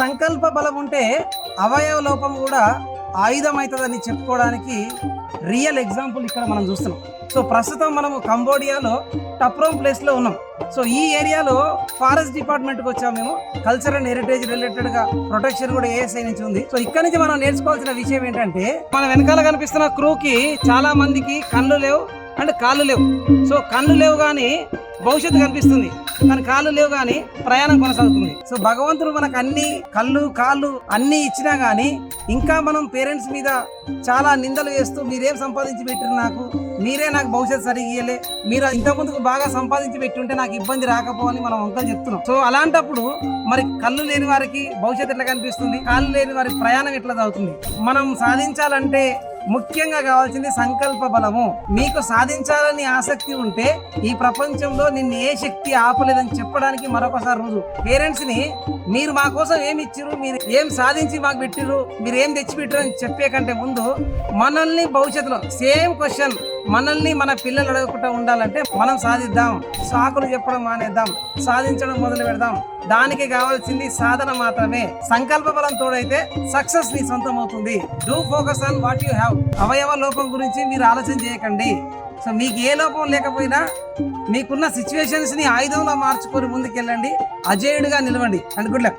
సంకల్ప బలం ఉంటే అవయవ లోపం కూడా ఆయుధం అవుతుందని చెప్పుకోవడానికి రియల్ ఎగ్జాంపుల్ ఇక్కడ మనం చూస్తున్నాం. సో ప్రస్తుతం మనము కంబోడియాలో టప్రోమ్ ప్లేస్లో ఉన్నాం. సో ఈ ఏరియాలో ఫారెస్ట్ డిపార్ట్మెంట్కి వచ్చాము మేము. కల్చర్ అండ్ హెరిటేజ్ రిలేటెడ్గా ప్రొటెక్షన్ కూడా ఏఎస్ఐ నుంచి ఉంది. సో ఇక్కడ నుంచి మనం నేర్చుకోవాల్సిన విషయం ఏంటంటే మన వెనకాల కనిపిస్తున్న క్రూకి చాలా మందికి కళ్ళు లేవు అండ్ కాళ్ళు లేవు. సో కళ్ళు లేవు కానీ భవిష్యత్తు కనిపిస్తుంది. తన కాళ్ళు లేవు కానీ ప్రయాణం కొనసాగుతుంది. సో భగవంతుడు మనకు అన్ని కళ్ళు కాళ్ళు అన్ని ఇచ్చినా కానీ ఇంకా మనం పేరెంట్స్ మీద చాలా నిందలు వేస్తూ మీరేం సంపాదించి పెట్టారు నాకు? మీరే నాకు భవిష్యత్తు సరిగియలే మీరు ఇంత ముందుకు బాగా సంపాదించి పెట్టి ఉంటే నాకు ఇబ్బంది రాకపోని మనం అంతా చెప్తున్నాం. సో అలాంటప్పుడు మరి కళ్ళు లేని వారికి భవిష్యత్తు ఎట్లా కనిపిస్తుంది? కాళ్ళు లేని వారి ప్రయాణం ఎట్లా అవుతుంది మనం సాధించాలంటే ముఖ్యంగా కావాల్సింది సంకల్ప బలము. మీకు సాధించాలని ఆసక్తి ఉంటే ఈ ప్రపంచంలో నిన్ను ఏ శక్తి ఆపలేదని చెప్పడానికి మరొకసారి రోజు. పేరెంట్స్ని మీరు మా కోసం ఏమి ఇచ్చిర్రు మీరు ఏం సాధించి మాకు పెట్టిర్రు మీరు ఏం తెచ్చిపెట్టారు అని చెప్పే కంటే ముందు మనల్ని భవిష్యత్తులో సేమ్ క్వశ్చన్ మనల్ని మన పిల్లలు అడగకుండా ఉండాలంటే మనం సాధిద్దాం. సాకులు చెప్పడం మానేద్దాం. సాధించడం మొదలు పెడదాం. దానికి కావాల్సింది సాధన మాత్రమే. సంకల్ప బలం తోడైతే సక్సెస్ నీ సొంతం అవుతుంది do focus on what you have. అవయవ లోపం గురించి మీరు ఆలోచన చేయకండి. సో మీకు ఏ లోపం లేకపోయినా మీకున్న సిచ్యువేషన్స్ని ఆయుధంలో మార్చుకొని ముందుకెళ్ళండి. అజేయుడిగా నిలవండి. And good luck.